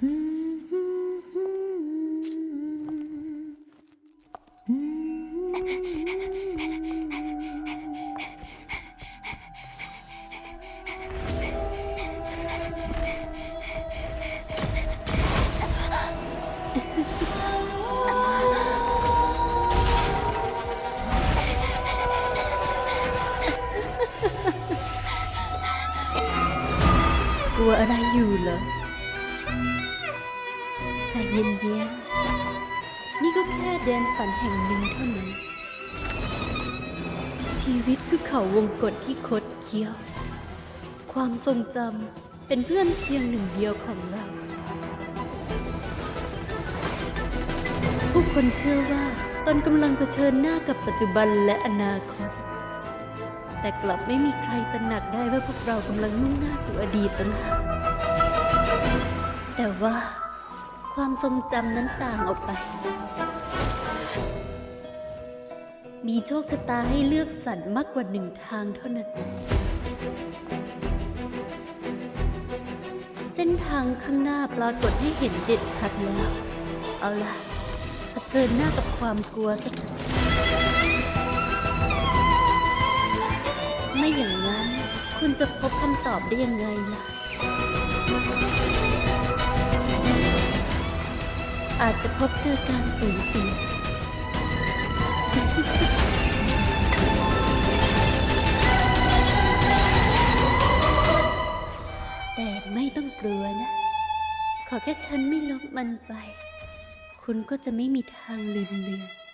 กลัวอะไรอยู่เหรอ ใจเย็นๆนี่ก็แค่แดนฝันแห่งหนึ่งเท่านั้น ชีวิตคือเขาวงกฏที่คดเคี้ยว ความทรงจำเป็นเพื่อนเพียงหนึ่งเดียวของเราผู้คนเชื่อว่าตนกำลังเผชิญหน้ากับปัจจุบันและอนาคต แต่กลับไม่มีใครตระหนักได้ว่าพวกเรากำลังมุ่งหน้าสู่อดีตต่างหากแต่ว่า ความทรงจำนั้นต่างออกไป มีโชคชะตาให้เลือกสรรมากกว่าหนึ่งทางเท่านั้น เส้นทางข้างหน้าปรากฏให้เห็นเจ็ดชัดแล้ว เอาล่ะเผชิญหน้ากับความกลัวสักไม่อย่างนั้น คุณจะพบคำตอบได้ยังไงล่ะ อาจจะพบเจอการสูญเสียแต่ไม่ต้องกลัวนะ ขอแค่ฉันไม่ลบมันไป คุณก็จะไม่มีทางลืมเลือน